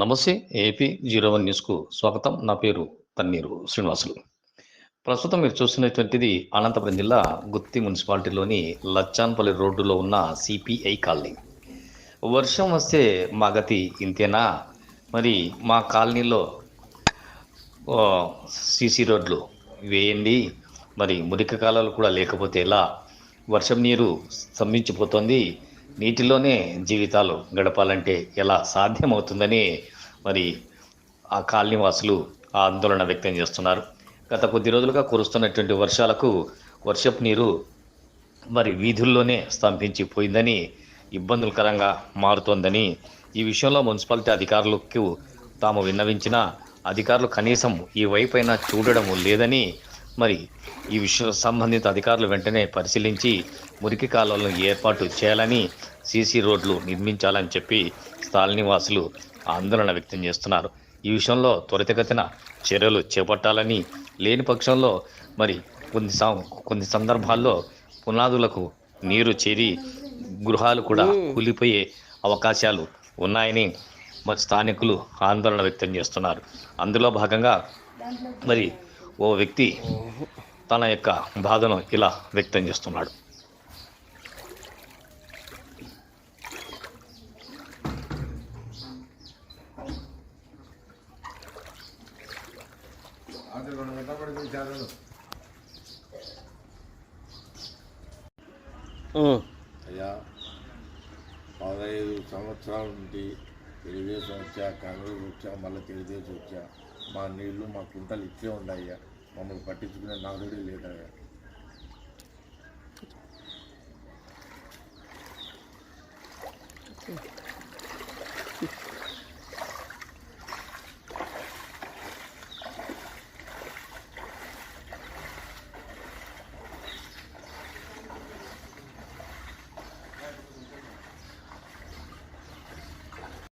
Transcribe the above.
నమస్తే AP zero one న్యూస్కు స్వాగతం. నా పేరు తన్నీరు శ్రీనివాసులు. ప్రస్తుతం మీరు చూస్తున్నటువంటిది అనంతపురం జిల్లా గుత్తి మున్సిపాలిటీలోని లచ్చాన్పల్లి రోడ్డులో ఉన్న సిపిఐ కాలనీ. వర్షం వస్తే మా గతి ఇంతేనా? మరి మా కాలనీలో సీసీ రోడ్లు వేయండి. మరి మురికి కాలాలు కూడా లేకపోతే ఎలా? వర్షం నీరు స్తంభించిపోతుంది. నీటిలోనే జీవితాలు గడపాలంటే ఎలా సాధ్యమవుతుందని మరి ఆ కాలనీవాసులు ఆందోళన వ్యక్తం చేస్తున్నారు. గత కొద్ది రోజులుగా కురుస్తున్నటువంటి వర్షాలకు వర్షపు నీరు మరి వీధుల్లోనే స్తంభించిపోయిందని ఇబ్బందులకరంగా మారుతోందని ఈ విషయంలో మున్సిపాలిటీ అధికారులకు తాము విన్నవించిన అధికారులు కనీసం ఈ వైపైన చూడడం లేదని మరి ఈ విషయం సంబంధిత అధికారులు వెంటనే పరిశీలించి మురికి కాలువలను ఏర్పాటు చేయాలని సీసీ రోడ్లు నిర్మించాలని చెప్పి స్థానిక నివాసులు ఆందోళన వ్యక్తం చేస్తున్నారు. ఈ విషయంలో త్వరితగతిన చర్యలు చేపట్టాలని లేని పక్షంలో మరి కొన్ని కొన్ని సందర్భాల్లో పునాదులకు నీరు చేరి గృహాలు కూడా కూలిపోయే అవకాశాలు ఉన్నాయని మరి స్థానికులు ఆందోళన వ్యక్తం చేస్తున్నారు. అందులో భాగంగా మరి ఓ వ్యక్తి తన యొక్క బాధను ఇలా వ్యక్తం చేస్తున్నాడు. అది రెండు గంటల పడిపోయి అయ్యా పదహైదు సంవత్సరాల నుండి తెలుగుదేశం వచ్చా కాంగ్రెస్ వచ్చా మళ్ళీ తెలుగుదేశం వచ్చా మా నీళ్ళు మా కుంటలు ఇచ్చే ఉన్నాయ్యా. మమ్మల్ని పట్టించుకునే నాదుడే లేదయ్యా.